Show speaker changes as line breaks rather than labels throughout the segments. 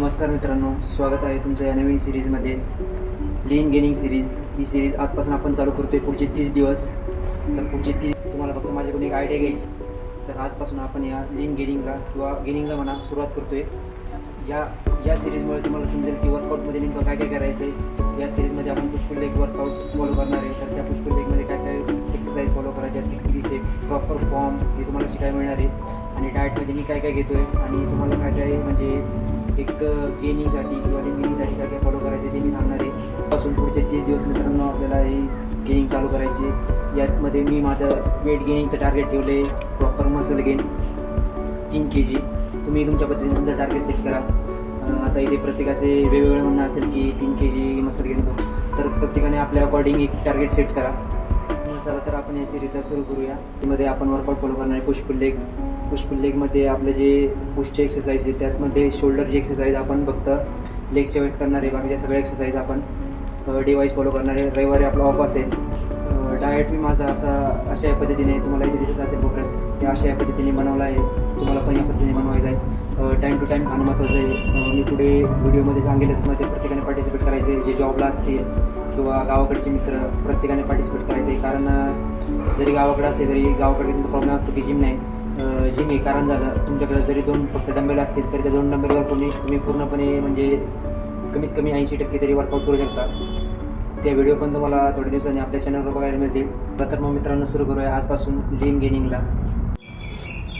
नमस्कार मित्रांनो स्वागत आहे तुमचं या नवीन सिरीजमध्ये लीन गेनिंग सिरीज ही सिरीज आजपासून आपण चालू करतो आहे पुढचे तीस दिवस. तर पुढचे तीस तुम्हाला फक्त माझ्याकडून एक आयडिया घ्यायची. तर आजपासून आपण या लीन गेनिंगला किंवा गेनिंगला म्हणा सुरुवात करतो आहे या या सिरीजमुळे तुम्हाला समजेल की वर्कआउटमध्ये नेमकं काय काय करायचं आहे या सिरीजमध्ये आपण पुष्कळ लेग वर्कआउट फॉलो करणार आहे. तर त्या पुष्कळ लेगमध्ये काय काय एक्सरसाइज फॉलो करायच्या आहेत किती किती प्रॉपर फॉर्म हे तुम्हाला शिकायला मिळणार आहे. आणि डाएटमध्ये मी काय काय घेतो आहे आणि तुम्हाला काय काय म्हणजे एक गेनिंगसाठी किंवा गेनिंगसाठी काय काय फॉलो करायचे ते मी सांगणार आहे. पासून पुढचे तीस दिवस मित्रांनो आपल्याला हे गेनिंग चालू करायची. यातमध्ये मी माझं वेट गेनिंगचं टार्गेट ठेवलं आहे प्रॉपर मसल गेन तीन के जी तुम्ही तुमच्या पद्धतीने तुमचं टार्गेट सेट करा आता इथे प्रत्येकाचे वेगवेगळं म्हणणं असेल की तीन के जी मसल गेन तर प्रत्येकाने आपल्या अकॉर्डिंग एक टार्गेट सेट करा. चला तर आपण या सिरीजला सुरू करूया. त्यामध्ये आपण वर्कआउट फॉलो करणार आहे. पुष्पुल लेग पुष्पुल लेगमध्ये आपले जे पुष्टचे एक्सरसाइज आहे त्यातमध्ये शोल्डरची एक्सरसाइज आपण फक्त लेगच्या वेळेस करणार आहे बाकीच्या सगळ्या एक्सरसाइज आपण डिवाईस फॉलो करणार आहे रविवारी आपला ऑफ असेल. डाएट मी माझा असा अशा या पद्धतीने तुम्हाला इथे दिसत असेल कोपऱ्यात हे अशा या पद्धतीने बनवला आहे. तुम्हाला पण या पद्धतीने बनवायचं आहे. टाईम टू टाईम खाणं महत्त्वाचं आहे. मी पुढे व्हिडिओमध्ये सांगेलच मग ते प्रत्येकाने पार्टिसिपेट करायचं आहे जे जॉबला असतील किंवा गावाकडचे मित्र प्रत्येकाने पार्टिसिपेट करायचं आहे कारण जरी गावाकडे असले तरी गावाकडे प्रॉब्लेम असतो की जिम नाही. जिम हे कारण झालं तुमच्याकडे जरी दोन फक्त डंबेल असतील तरी त्या दोन डंबेलवर कोणी तुम्ही पूर्णपणे म्हणजे कमीत कमी ऐंशी टक्के तरी वर्कआउट करू शकता. त्या व्हिडिओ पण तुम्हाला थोड्या दिवसांनी आपल्या चॅनलवर बघायला मिळतील. तर मग मित्रांनो सुरू करूया आजपासून जिम गेनिंगला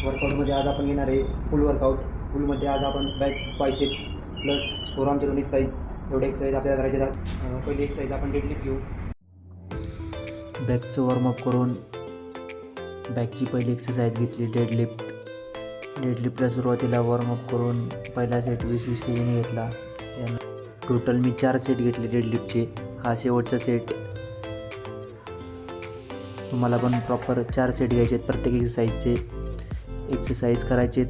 वर्कआउटमध्ये आज आपण घेणार आहे फुल वर्कआउट फुलमध्ये आज आपण बॅक बायसेप प्लस फोरामचे दोन्ही साईज एवढे एक्सरसाइज आपल्याला करायचे आहेत पहिली एक्सरसाइज आपण डेडलिफ्ट घेऊ.
बॅकचं वॉर्मअप करून बॅकची पहिली एक्सरसाइज घेतली डेडलिफ्ट डेडलिफ्टला सुरुवातीला वॉर्मअप करून पहिला सेट वीस वीस के जीने घेतला टोटल मी चार सेट घेतले डेडलिफ्टचे हा शेवटचा सेट तुम्हाला पण प्रॉपर चार सेट घ्यायचे आहेत प्रत्येक एक्सरसाइजचे एक्सरसाइज करायचे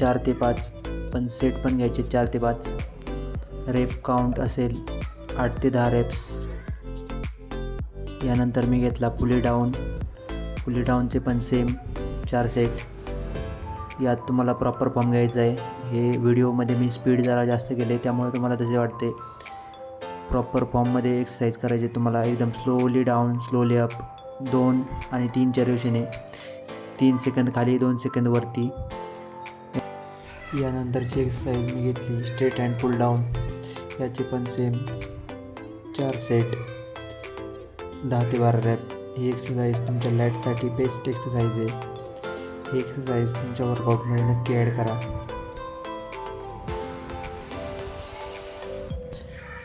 चार ते पाच पण सेट पण घ्यायचे चार ते पाच. रेप काउंट असेल आठ ते दहा रेप्स यानंतर मी घेतला पुली डाऊन फुली डाऊनचे पण सेम चार सेट यात तुम्हाला प्रॉपर फॉर्म घ्यायचा आहे. हे व्हिडिओमध्ये मी स्पीड जरा जास्त केले त्यामुळे तुम्हाला तसे वाटते. प्रॉपर फॉर्ममध्ये एक्सरसाइज करायची तुम्हाला एकदम स्लोली डाऊन स्लोली अप दोन आणि तीन रेषेने. तीन सेकंद खाली दोन सेकंद वरती. यानंतरची एक्सरसाइज मी घेतली स्ट्रेट हँड पुल डाऊन याचे पण सेम चार सेट दहा ते बारा रॅप ही एक्सरसाइज तुमच्या लॅटसाठी बेस्ट एक्सरसाइज आहे. ही एक्सरसाइज तुमच्या वर्कआउटमध्ये नक्की ॲड करा.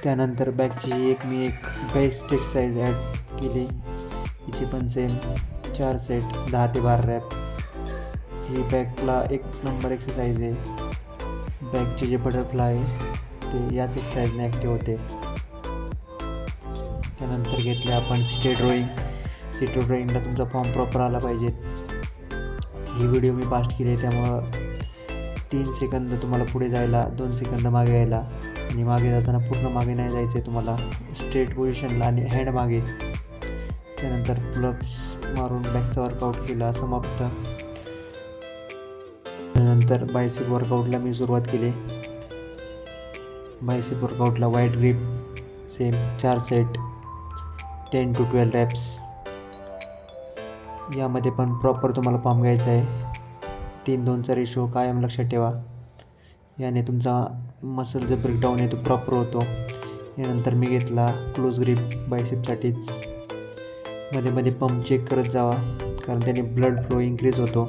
त्यानंतर बॅकची एक मी एक बेस्ट एक्सरसाइज ॲड केली. हिची पण सेम चार सेट दहा ते बारा रॅप ही बॅकला एक नंबर एक्सरसाइज आहे. बॅकचे जे बटरफ्लाय आहे ते याच एक्सरसाइजने ॲक्टिव्ह होते. त्यानंतर घेतले आपण सिटे ड्रॉईंग सिटी ड्रॉइंगला तुमचा फॉर्म प्रॉपर आला पाहिजे. ही व्हिडिओ मी फास्ट केली आहे त्यामुळं तीन सेकंद तुम्हाला पुढे जायला दोन सेकंद मागे यायला. आणि मागे जाताना पूर्ण मागे नाही जायचं आहे तुम्हाला स्ट्रेट पोझिशनला आणि हँड मागे. त्यानंतर प्लब्स मारून बॅकचा वर्कआउट केला समाप्त त्यानंतर बायसेप वर्कआउटला मी सुरुवात केली. बायसेप वर्कआउटला वाईट ग्रीप सेम चार set ten to twelve reps यामध्ये पण प्रॉपर तुम्हाला फॉर्म घ्यायचा आहे. तीन दोनचा रेशो कायम लक्षात ठेवा. याने तुमचा मसल जो ब्रेकडाऊन आहे तो प्रॉपर होतो. यानंतर मी घेतला क्लोज ग्रीप बायसेपसाठीच मध्ये मध्ये पंप चेक करत जावा. कारण त्याने ब्लड फ्लो इन्क्रीज होतो.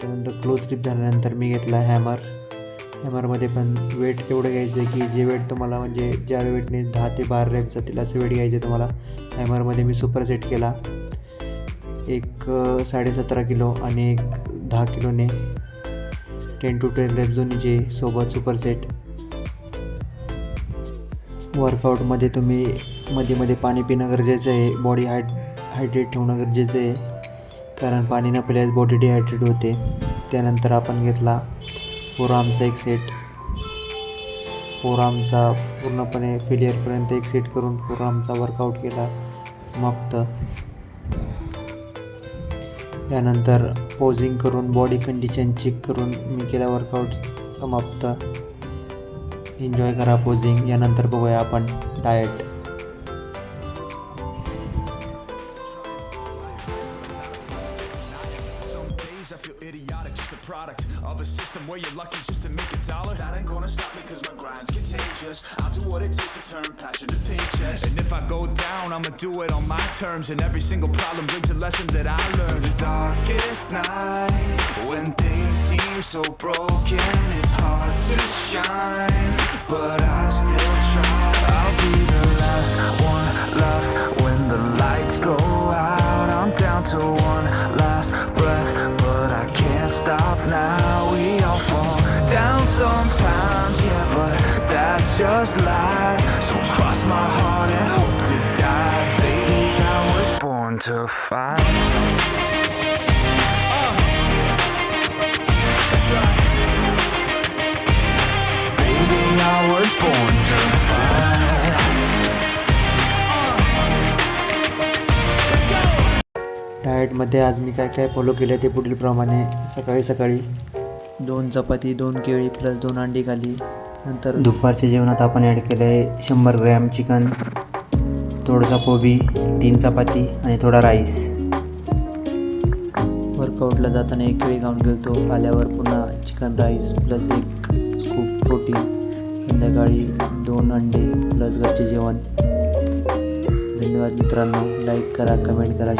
त्यानंतर क्लोज ग्रीप झाल्यानंतर मी घेतला हॅमर हॅमरमध्ये पण वेट एवढं घ्यायचं आहे की जे वेट तुम्हाला म्हणजे ज्या वेटने दहा ते बारा रॅप जातील असं वेट घ्यायचे तुम्हाला. हॅमरमध्ये मी सुपर सेट केला. एक साडेसतरा किलो आणि एक दहा किलोने टेन टू ट्वेल्व रॅप दोन्हीचे सोबत सुपर सेट वर्कआउटमध्ये तुम्ही मध्ये मध्ये पाणी पिणं गरजेचं आहे. बॉडी हायड हायड्रेट ठेवणं गरजेचं आहे. कारण पाणी न पिल्यास बॉडी डिहायड्रेट होते. त्यानंतर आपण घेतला फोरआर्मचा एक सेट फोरआर्मचा पूर्णपणे फेलियरपर्यंत एक सेट करून फोरआर्मचा वर्कआउट केला समाप्त. त्यानंतर पोजिंग करून बॉडी कंडिशन चेक करून मी केला वर्कआउट समाप्त. एन्जॉय करा पोझिंग यानंतर बघूया आपण diet
Some I feel idiotic, just a product of a system where you're lucky just to make a dollar. That ain't gonna stop me cause my grind's contagious. I'll do what it takes to turn passion to paychecks. And if I go down, I'ma do it on my terms. And every single problem brings a lesson that I learned. The darkest nights, when things seem so broken, it's hard to shine. But I still try. I'll just life. So cross my heart and hope to die. Baby, I was born to fight. Uh. That's right. Baby, I was born to fight.
डाएटमध्ये आज मी काय काय follow केलं ते पुढील प्रमाणे सकाळी सकाळी दोन चपाती दोन केळी प्लस दोन अंडी खाली नंतर
दुपारच्या जेवणात आपण ॲड केलं आहे शंभर ग्रॅम चिकन थोडासा कोबी तीन चपाती आणि थोडा राईस
वर्कआउटला जाताना एक केळी खाऊन गेलतो. आल्यावर पुन्हा चिकन राईस प्लस एक स्कूप प्रोटीन संध्याकाळी दोन अंडे प्लस घरचे जेवण. धन्यवाद मित्रांनो. लाईक करा कमेंट करा